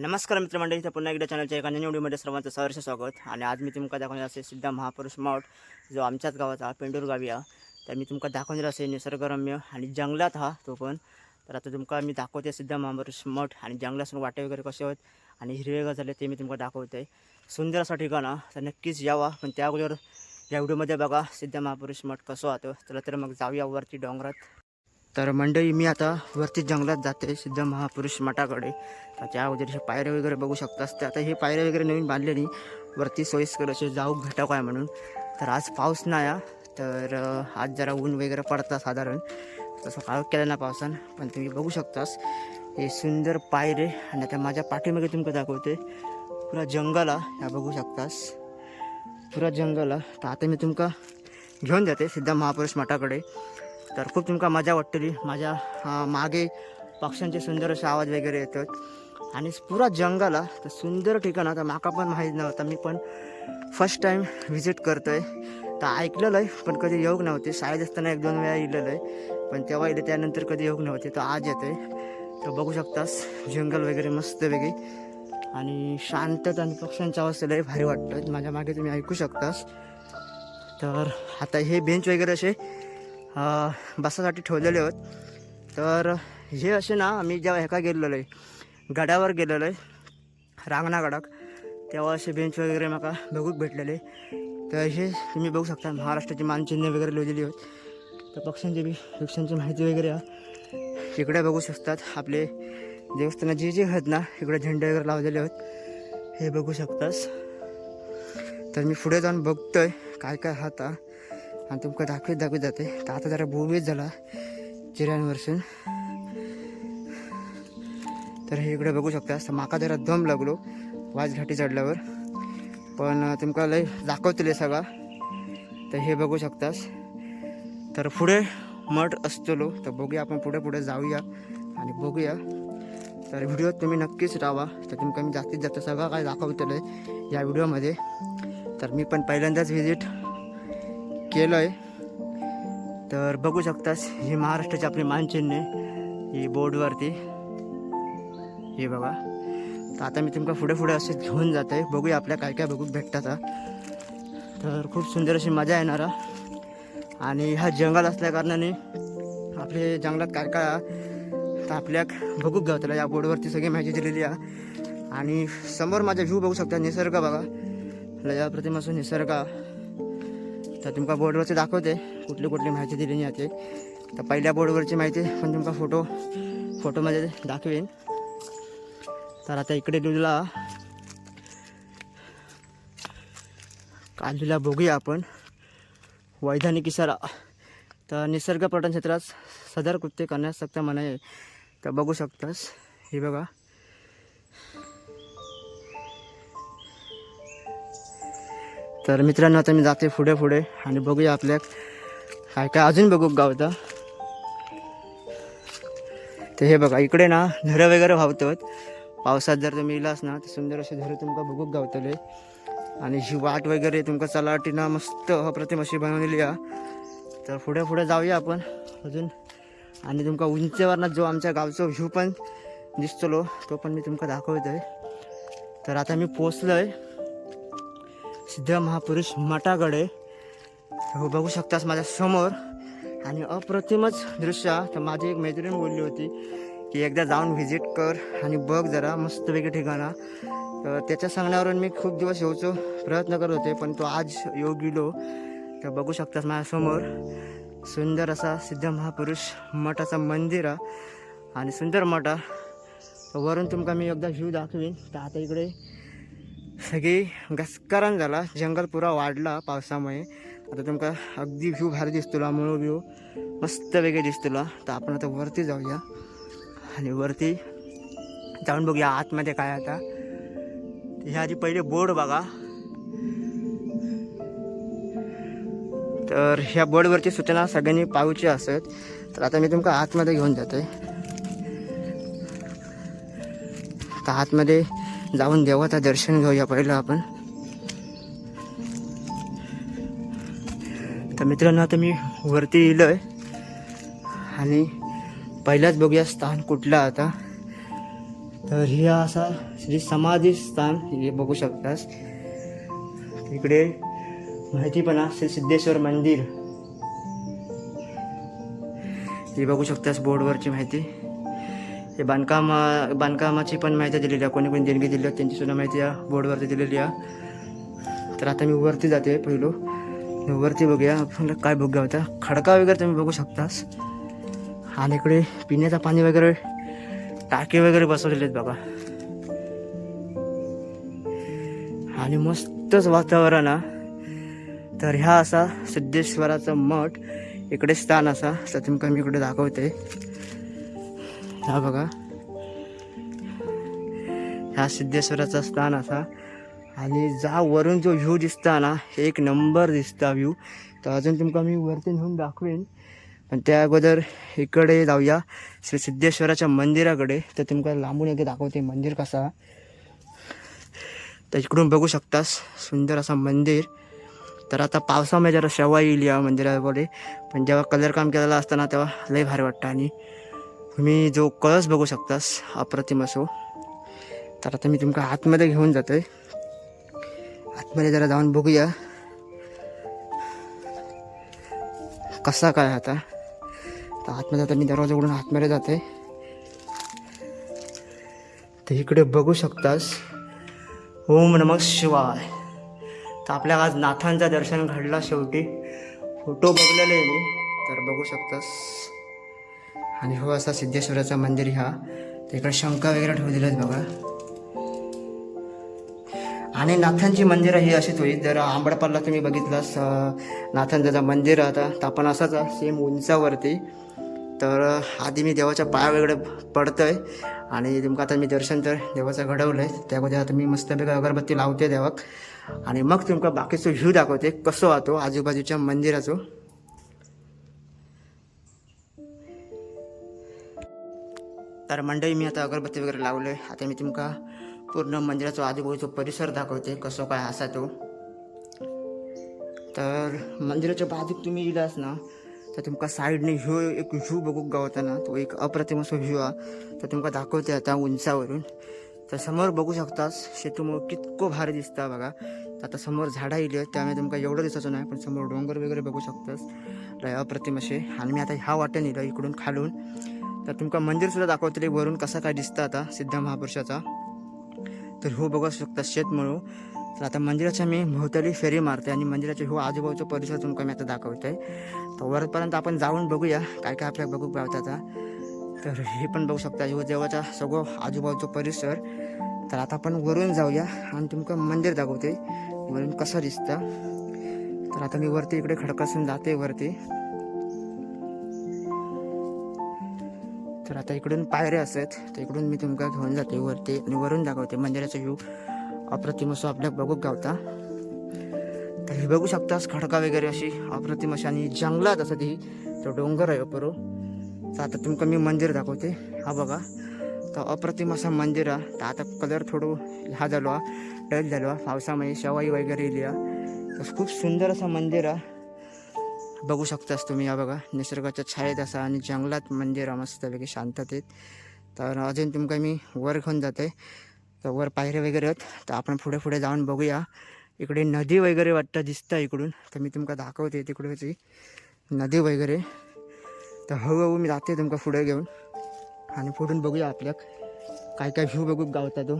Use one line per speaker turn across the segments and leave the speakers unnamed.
नमस्कार मित्रमंडळी इथं पुन्हा एकदा चॅनलच्या एका नवीन सर्वांचं सहर्ष स्वागत. आणि आज मी तुमका दाखवणार असे सिद्धा महापुरुष मठ जो आमच्याच गावाचा पेंडूर गावी आहे. तर मी तुमका दाखवणार असे निसर्गरम्य आणि जंगलात हा तो पण. तर आता तुमका मी दाखवते सिद्धा महापुरुष मठ आणि जंगलासून वाटे वगैरे कसे आहेत आणि हिरवेगार झाले ते मी तुमका दाखवते. सुंदर असं ठिकाण हा तर नक्कीच यावा. पण त्या अगोदर या व्हिडिओमध्ये बघा सिद्धा महापुरुष मठ कसं होतं चला तर मग जाऊया वरती डोंगरात. तर मंडळी मी आता वरती जंगलात जाते सिद्ध महापुरुष मठाकडे. त्याच्या अगोदरच्या पायऱ्या वगैरे बघू शकतास. ते आता हे पायऱ्या वगैरे नवीन बांधलेली. वरती सोयीस्कर असे जाऊ भेटाव आहे म्हणून. तर आज पाऊस नाही आहे तर आज जरा ऊन वगैरे पडतं साधारण. तसं काळ केलं ना पावसान. पण तुम्ही बघू शकतास. हे सुंदर पायरे आणि आता माझ्या पाठीमागे तुमका दाखवते. पुरा जंगल आहे ह्या बघू शकतास. पुरा जंगल आहे तर आता मी तुमका घेऊन जाते सिद्धा महापुरुष मठाकडे. तर खूप तुमका मजा वाटतली. माझ्या मागे पक्ष्यांचे सुंदर असे आवाज वगैरे येतात. आणि पुरा जंगल हा. तर सुंदर ठिकाण. आता माका पण माहीत नव्हतं. मी पण फर्स्ट टाईम व्हिजिट करतो आहे तर ऐकलेलं आहे पण कधी योग नव्हते. शाळेत असताना एक दोन वेळा इलेलं आहे पण तेव्हा इले त्यानंतर कधी योग नव्हते. तर आज येतो आहे तर बघू शकतास जंगल वगैरे मस्त वेगळी. आणि शांतता आणि पक्ष्यांच्या आवाज लय भारी वाटतं माझ्या मागे तुम्ही ऐकू शकतास. तर आता हे बेंच वगैरे असे बसासाठी ठेवलेले आहेत. तर हे असे ना आम्ही जेव्हा एका गेलेलो आहे गडावर गेलेलो आहे रांगणा गडाक तेव्हा असे बेंच वगैरे मला बघूक भेटलेले तर हे तुम्ही बघू शकता महाराष्ट्राची मानचिन्ह वगैरे लिहिलेली आहेत. तर पक्ष्यांची बी पक्ष्यांची माहिती वगैरे इकडे बघू शकतात आपले देवस्थानात जे जे आहेत ना इकडे झेंडे वगैरे लावलेले आहेत. हे बघू शकतास. तर मी पुढे जाऊन बघतोय काय काय हात. हा. आणि तुमका दाखवत दाखवत जाते. तर आता जरा बोबीत झाला चिऱ्यांवरसून. तर हे इकडे बघू शकता. तर माका जरा दम लागलो वाजघाटी चढल्यावर. पण तुमका लय दाखवतले सगळा. तर हे बघू शकतास. तर पुढे मठ असतलो तर बघूया आपण पुढे पुढे जाऊया आणि बघूया. तर व्हिडिओत तुम्ही नक्कीच राहा तर तुमका मी जास्तीत जास्त सगळं काय दाखवतलं आहे या व्हिडिओमध्ये. तर मी पण पहिल्यांदाच व्हिजिट केलं आहे. तर बघू शकतास ही महाराष्ट्राची आपली मानचिन्ह आहे. ही बोर्डवरती. हे बघा. तर आता मी तुमका पुढे पुढे असे घेऊन जात आहे बघूया आपल्या काय काय बघू भेटतात तर खूप सुंदर अशी मजा येणार आणि हा जंगल असल्या कारणाने आपले जंगलात काय काय तर आपल्याक बघूक गावतला या बोर्डवरती सगळी माहिती दिलेली आहे आणि समोर माझा व्ह्यू बघू शकता निसर्ग बघा. लया प्रतिमासून निसर्ग तर तुमका बोर्डवरचे दाखवते कुठली कुठली माहिती दिलेली नाही ते तर पहिल्या बोर्डवरची माहिती पण तुमका फोटो फोटोमध्ये दाखवेन. तर आता इकडे लिहिला कालीला बघूया आपण. वैधानिक इशारा. तर निसर्ग पर्यटन क्षेत्रात सदर कृत्य करण्यास सक्त मनाई तर बघू शकतास हे बघा. तर मित्रांनो आता मी जाते पुढे पुढे आणि बघूया आपल्या काय काय अजून बघू गावता तर. हे बघा इकडे ना झरं वगैरे वाहतात. पावसात जर तुम्ही इलास ना तर सुंदर असे झरं तुमका बघूक गावतले. आणि ही वाट वगैरे तुमका चलाटीना मस्त अप्रतिम अशी बनवलेली आहे तर पुढे पुढे जाऊया आपण अजून. आणि तुमका उंचीवरनं जो आमच्या गावचा व्ह्यू पण दिसतलो तो पण मी तुमका दाखवतोय. तर आता मी पोचलो आहे सिद्ध महापुरुष मठाकडे. हो बघू शकतास माझ्यासमोर. आणि अप्रतिमच दृश्य तर माझी एक मैत्रीण बोलली होती की एकदा जाऊन व्हिजिट कर आणि बघ जरा मस्त वेगळी तर त्याच्या सांगण्यावरून मी खूप दिवस येऊचो प्रयत्न करत होते पण तो आज येऊ गेलो. तर बघू शकतास माझ्यासमोर सुंदर असा सिद्ध महापुरुष मठाचा मंदिर आहे आणि सुंदर मठ. आहे वरून तुमका मी एकदा व्ह्यू दाखवीन. तर आता इकडे सगळी घसकारण झाला जंगल पुरा वाढला पावसामुळे. आता तुमका अगदी व्ह्यू भारी दिसतला मूळ व्ह्यू मस्त वेगळे दिसतला तर आपण आता वरती जाऊया. आणि वरती जाऊन बघूया आतमध्ये काय आता. ह्या आधी पहिले बोर्ड बघा. तर ह्या बोर्डवरची सूचना सगळ्यांनी पाहूची असत. तर आता मी तुमका आतमध्ये घेऊन जाते तर आतमध्ये जाऊन देवाचं दर्शन घेऊया पहिलं आपण. तर मित्रांनो आता मी वरती आहे आणि पहिलाच बघूया स्थान कुठलं आता. तर हे असा श्री समाधी स्थान हे बघू शकतास. इकडे माहिती पण श्री सिद्धेश्वर मंदिर. हे बघू शकतास बोर्डवरची माहिती. ते बांधकाम बांधकामाची पण माहिती दिलेली आहे. कोणी कोणी देणगी दिली आहे त्यांची सुद्धा माहिती या बोर्डवरती दिलेली आहे. तर आता मी वरती जाते पहिलो. वरती बघूया आपण काय बघूया होता खडका वगैरे तुम्ही बघू शकतास. आणि इकडे पिण्याचं पाणी वगैरे टाके वगैरे बसवलेले आहेत बघा. आणि मस्तच वातावरण तर ह्या असा सिद्धेश्वराचा मठ इकडे स्थान असा. तर तुमका मी इकडे दाखवते. हा बघा. ह्या सिद्धेश्वराचा स्थान असा. आणि जा वरून जो व्ह्यू दिसता ना एक नंबर दिसता व्ह्यू तर अजून तुमका मी वरती नेऊन दाखवेन. पण त्या अगोदर इकडे जाऊया. श्री सिद्धेश्वराच्या मंदिराकडे. तर तुमका लांबून एकदा दाखवते मंदिर कसा. तर इकडून बघू शकतास सुंदर असा मंदिर. तर आता पावसामध्ये जरा शेवा येईल या मंदिराकडे पण जेव्हा कलर काम केलेलं असताना तेव्हा लय भारी वाटतं आणि तुम्ही जो कळस बघू शकतास अप्रतिम असो. तर आता मी तुमका आतमध्ये घेऊन जातोय आतमध्ये जरा जाऊन बघूया. कसा काय आता? तर आतमध्ये आता मी दरवाजा उघडून आतमध्ये जाते. तर इकडे बघू शकतास. ओम नमः शिवाय. तर आपल्या आज नाथांचं दर्शन घडला शेवटी. फोटो बघलेले मी. तर बघू शकतास. आणि हो असा सिद्धेश्वराचं मंदिर ह्या तिकडे शंका वगैरे ठेवलेले बघा. आणि नाथांची मंदिरं ही अशीच होईल जर आंबडपाला तुम्ही बघितलास नाथांचं मंदिर आता तापण असाच सेम उंचावरती. तर आधी मी देवाच्या पाया वगैरे पडतोय आणि तुमका आता मी दर्शन तर देवाचं घडवलं आहे त्यामध्ये आता मी मस्तपैकी अगरबत्ती लावते देवाक. आणि मग तुमका बाकीचं व्ह्यू दाखवते कसं आतो आजूबाजूच्या मंदिराचो. तर मंडळी मी आता अगरबत्ती वगैरे लावले. आता मी तुमका पूर्ण मंदिराचा आजूबाजूचा परिसर दाखवते कसं काय असा तो. तर मंदिराच्या बाजूक तुम्ही इलास ना तर तुमका साईडने ह्यो एक व्ह्यू बघूक गावता ना तो एक अप्रतिम असो व्ह्यू हा. तर तुमका दाखवते आता उंचावरून. तर समोर बघू शकतास शेतीमुळे कितको भारी दिसता बघा. तर आता समोर झाडं येईल त्यामुळे तुमका एवढं दिसायचं नाही पण समोर डोंगर वगैरे बघू शकतास. लय अप्रतिम असे. आणि मी आता ह्या वाट्याने येईल इकडून खालून. तर तुमका मंदिरसुद्धा दाखवतले वरून कसा काय दिसतं आता सिद्ध महापुरुषाचा? तर हो बघू शकता शेतमळू तर आता मंदिराच्या मी भोवताली फेरी मारते आणि मंदिराच्या हो आजूबाजूचा परिसर तुमका मी आता दाखवतोय. तर वरपर्यंत आपण जाऊन बघूया काय काय आपल्याला बघू गावतात आता. तर हे पण बघू शकता हो देवाचा सगळं आजूबाजूचा परिसर. तर आता आपण वरून जाऊया आणि तुमका मंदिर दाखवते वरून कसं दिसतं. तर आता मी वरती इकडे खडकासून जाते वरती. तर आता इकडून पायऱ्या असत तर इकडून मी तुमका घेऊन जाते वरती आणि वरून दाखवते. मंदिराचा व्ह्यू अप्रतिम असं आपल्या बघूक गावता. तर हे बघू शकतास खडका वगैरे अशी अप्रतिम अशी आणि जंगलात असं ती तो डोंगर आहे बरो तर आता तुमका मी मंदिर दाखवते. हा बघा. तर अप्रतिम असं मंदिर आहे. तर आता कलर थोडं हा झालो हा डल झालो पावसामध्ये शवाई वगैरे इली तर खूप सुंदर असं मंदिर आहे. बघू शकतास तुम्ही या बघा. निसर्गाच्या छायेत असा आणि जंगलात म्हणजे मंदिर मस्तपैकी शांततेत. तर अजून तुमका मी वर घेऊन जाते. तर वर पायऱ्या वगैरे आहेत. तर आपण पुढे पुढे जाऊन बघूया. इकडे नदी वगैरे वाटतं दिसतं इकडून. तर मी तुमका दाखवते तिकडची नदी वगैरे. तर हळूहळू मी जाते तुमका पुढे घेऊन. आणि पुढून बघूया आपल्याक काय काय व्ह्यू बघू गावता तो.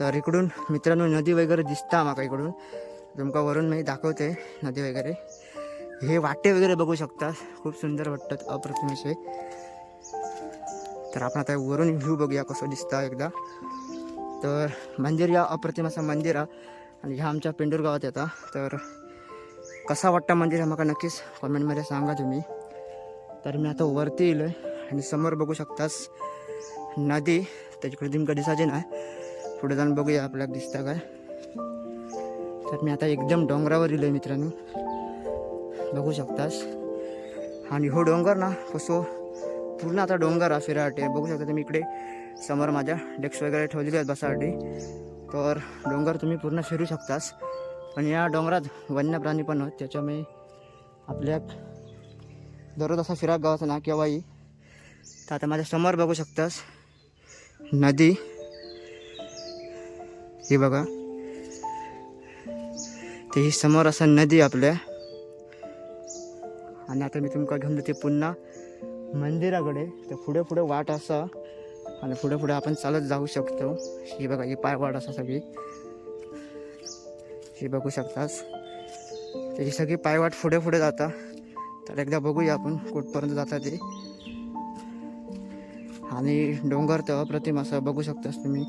तर इकडून मित्रांनो नदी वगैरे दिसता माका इकडून. तुमका वरून मी दाखवते नदी वगैरे. हे वाटे वगैरे बघू शकता. खूप सुंदर वाटतात अप्रतिम असे तर आपण आता वरून व्ह्यू बघूया कसं दिसतं एकदा. तर मंदिर या अप्रतिम असं मंदिर आहे. आणि ह्या आमच्या पेंडूर गावात येता तर कसा वाटतं मंदिर हा मला नक्कीच कॉमेंटमध्ये सांगा तुम्ही. तर मी आता वरती येईल आणि समोर बघू शकतास नदी. त्याच्याकडे तुमका दिसायचे नाही पुढे जाऊन बघूया आपल्याला दिसतं काय. तर मी आता एकदम डोंगरावर येलो मित्रांनो. बघू शकतास. आणि हो डोंगर ना कसो पूर्ण आता डोंगर हा फिरासाठी बघू शकता तुम्ही इकडे समोर माझ्या डेक्स वगैरे ठेवलेले आहेत बसासाठी. तर डोंगर तुम्ही पूर्ण फिरू शकतास. पण या डोंगरात वन्य प्राणी पण आहेत त्याच्यामुळे आपल्या दररोज असा फिराक गावाचा ना केव्हाही तर आता माझ्यासमोर बघू शकतास नदी. हे बघा. ते ही समोर असं नदी आपल्या. आणि आता मी तुमका घेऊन जाते पुन्हा मंदिराकडे. तर पुढे पुढे वाट असा आणि पुढे पुढे आपण चालत जाऊ शकतो. ही बघा ही पायवाट असा सगळी. ही बघू शकतास. त्याची सगळी पायवाट पुढे पुढे जाता. तर एकदा बघूया आपण कुठपर्यंत जाता ते. आणि डोंगर तर अप्रतिम असं बघू शकतास तुम्ही.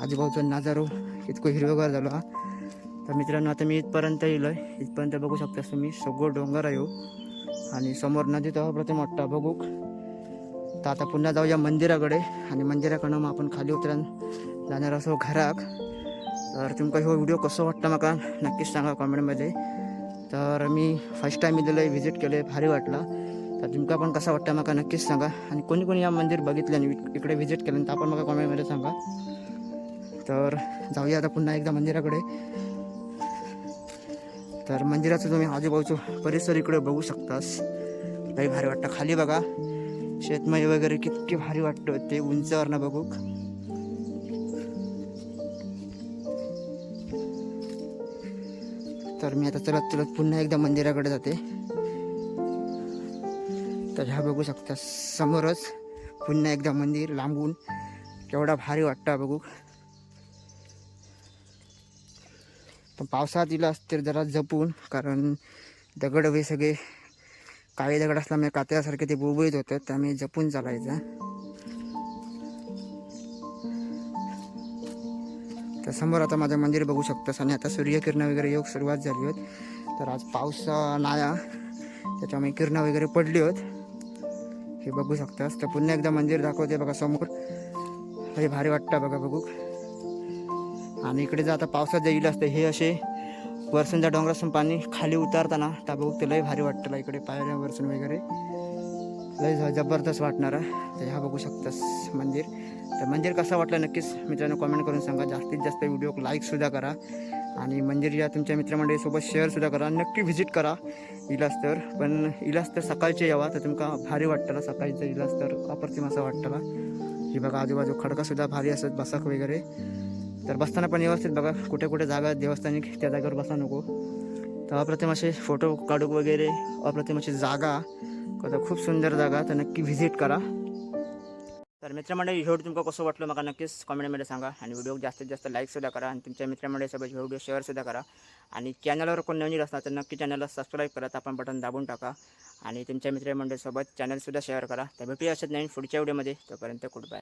आजूबाजूचा नजारो इतकं हिरवगार झालो. हा तर मित्रांनो आता मी इथपर्यंत येलो आहे इथपर्यंत बघू शकतास तुम्ही. सगळं डोंगर आहे हो. आणि समोर नदी तर अप्रतिम वाटतं बघू तर आता पुन्हा जाऊया मंदिराकडे. आणि मंदिराकडनं मग आपण खाली उतरान जाणार असो घराक तर तुमका ह्यो व्हिडिओ कसो वाटतं म्हाका नक्कीच सांगा कॉमेंटमध्ये तर मी फर्स्ट टाईम इथलं व्हिजिट केलं आहे भारी वाटला. तर तुमका पण कसा वाटतं मला नक्कीच सांगा. आणि कोणी कोणी या मंदिर बघितलं आणि इकडे व्हिजिट केलं तर आपण मला कॉमेंटमध्ये सांगा. तर जाऊया आता पुन्हा एकदा मंदिराकडे. तर मंदिराचं तुम्ही आजूबाजूचं परिसर इकडे बघू शकतास. लई भारी वाटतं. खाली बघा. शेतमय वगैरे कितकी भारी वाटतं ते उंचावरनं बघू तर मी आता चलत चलत पुन्हा एकदा मंदिराकडे जाते. तर ह्या बघू शकता समोरच पुन्हा एकदा मंदिर लांबून. केवढा भारी वाटतं बघू पण पावसाळ्यात इला तर जरा जपून कारण दगड हे सगळे काळे दगड असल्यामुळे कात्यासारखे ते बुळबुळीत होतं त्यामुळे जपून चालायचं. तर समोर आता माझं मंदिर बघू शकतोस आणि आता सूर्यकिरणं वगैरे योग सुरुवात झाली होत. तर आज पाऊस नाया त्याच्यामुळे किरणं वगैरे पडली होत. हे बघू शकतास. तर पुन्हा एकदा मंदिर दाखवते बघा समोर. हे भारी वाटतं बघा बघू. आणि इकडे जर आता पावसात जाईल असतं हे असे वरसूनच्या डोंगरासून पाणी खाली उतारताना त्या बघू ते लय भारी वाटतं इकडे पायऱ्या वरसून वगैरे. लय जबरदस्त वाटणारा. तर ह्या बघू शकतास मंदिर. तर मंदिर कसं वाटलं नक्कीच मित्रांनो कमेंट करून सांगा. जास्तीत जास्त व्हिडिओ लाईकसुद्धा करा. आणि मंदिर या तुमच्या मित्रमंडळीसोबत शेअरसुद्धा करा. नक्की व्हिजिट करा. इलास तर पण इलास तर सकाळचे यावा. तर तुमका भारी वाटतला सकाळचं इलास तर अप्रतिम असं वाटतला. हे बघा आजूबाजू खडकासुद्धा भारी असत बसक वगैरे. तर बसताना पण व्यवस्थित बघा कुठे कुठे जागा देवस्थानिक त्या जागेवर बसा नको. तर अप्रतिम असे फोटो काढू वगैरे अप्रतिम अशी जागा. कसं खूप सुंदर जागा तर नक्की व्हिजिट करा. तर मित्रमंडळी व्हिडिओ तुमका कसं वाटलं मला नक्कीच कमेंटमध्ये सांगा. आणि व्हिडिओ जास्तीत जास्त लाईकसुद्धा करा. आणि तुमच्या मित्रमंडळीसोबत व्हिडिओ शेअरसुद्धा करा. आणि चॅनलवर कोण नवीन असणार तर नक्की चॅनलला सबस्क्राईब करा. आपण बटन दाबून टाका. आणि तुमच्या मित्रमंडळीसोबत चॅनलसुद्धा शेअर करा. तर भेटूया असत नवीन पुढच्या व्हिडिओमध्ये तोपर्यंत गुड बाय